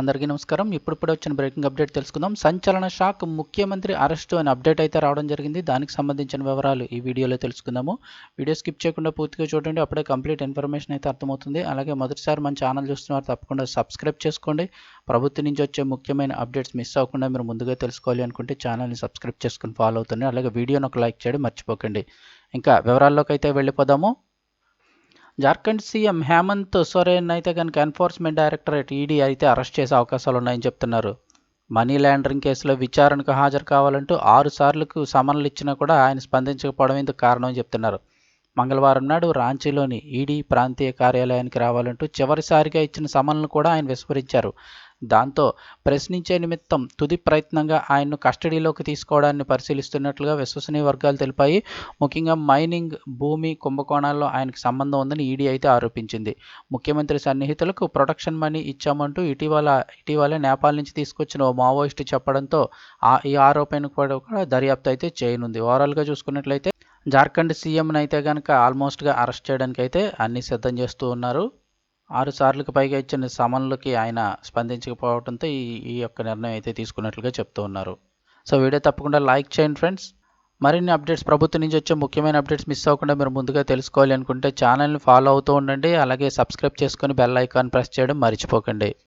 అందరికీ నమస్కారం. ఇప్పుడిప్పుడే వచ్చిన బ్రేకింగ్ అప్డేట్ తెలుసుకుందాం. సంచలన షాక్ ముఖ్యమంత్రి అరెస్టు అని అప్డేట్ అయితే రావడం జరిగింది. దానికి సంబంధించిన వివరాలు ఈ వీడియోలో తెలుసుకుందాము. వీడియో స్కిప్ చేయకుండా పూర్తిగా చూడండి. అప్పుడే కంప్లీట్ ఇన్ఫర్మేషన్ అయితే అర్థమవుతుంది. అలాగే మొదటిసారి మన ఛానల్ చూస్తున్నారు తప్పకుండా సబ్స్క్రైబ్ చేసుకోండి. ప్రభుత్వం నుంచి వచ్చే ముఖ్యమైన అప్డేట్స్ మిస్ అవ్వకుండా మీరు ముందుగా తెలుసుకోవాలి అనుకుంటే ఛానల్ని సబ్స్క్రైబ్ చేసుకుని ఫాలో అవుతుంది అలాగే వీడియోని ఒక లైక్ చేయడం మర్చిపోకండి. ఇంకా వివరాల్లోకి అయితే వెళ్ళిపోదాము. జార్ఖండ్ సీఎం హేమంత్ సోరేన్ అయితే కనుక ఎన్ఫోర్స్మెంట్ డైరెక్టరేట్ ఈడీ అయితే అరెస్ట్ చేసే అవకాశాలు ఉన్నాయని చెప్తున్నారు. మనీ లాండరింగ్ కేసులో విచారణకు హాజరు కావాలంటూ ఆరు సార్లకు సమన్లు ఇచ్చినా కూడా ఆయన స్పందించకపోవడం ఇందుకు కారణం చెప్తున్నారు. మంగళవారం నాడు రాంచీలోని ఈడీ ప్రాంతీయ కార్యాలయానికి రావాలంటూ చివరిసారిగా ఇచ్చిన సమన్లను కూడా ఆయన విస్మరించారు. దాంతో ప్రశ్నించే నిమిత్తం తుది ప్రయత్నంగా ఆయన్ను కస్టడీలోకి తీసుకోవడాన్ని పరిశీలిస్తున్నట్లుగా విశ్వసనీయ వర్గాలు తెలిపాయి. ముఖ్యంగా మైనింగ్ భూమి కుంభకోణాల్లో ఆయనకు సంబంధం ఉందని ఈడీ అయితే ఆరోపించింది. ముఖ్యమంత్రి సన్నిహితులకు ప్రొటెక్షన్ మనీ ఇచ్చామంటూ ఇటీవల ఇటీవలే నేపాల్ నుంచి తీసుకొచ్చిన ఓ మావోయిస్టు చెప్పడంతో ఆ ఈ ఆరోపణ కూడా కూడా దర్యాప్తు అయితే చేయనుంది. ఓవరాల్గా చూసుకున్నట్లయితే జార్ఖండ్ సీఎంని అయితే కనుక ఆల్మోస్ట్గా అరెస్ట్ చేయడానికి అయితే అన్ని సిద్ధం చేస్తూ ఉన్నారు. ఆరు సార్లకు పైగా ఇచ్చిన సమన్లకి ఆయన స్పందించకపోవడంతో ఈ ఈ యొక్క నిర్ణయం అయితే తీసుకున్నట్లుగా చెప్తూ ఉన్నారు. సో వీడియో తప్పకుండా లైక్ చేయండి ఫ్రెండ్స్. మరిన్ని అప్డేట్స్ ప్రభుత్వం నుంచి వచ్చే ముఖ్యమైన అప్డేట్స్ మిస్ అవ్వకుండా మీరు ముందుగా తెలుసుకోవాలి అనుకుంటే ఛానల్ని ఫాలో అవుతూ ఉండండి. అలాగే సబ్స్క్రైబ్ చేసుకొని బెల్ ఐకాన్ ప్రెస్ చేయడం మర్చిపోకండి.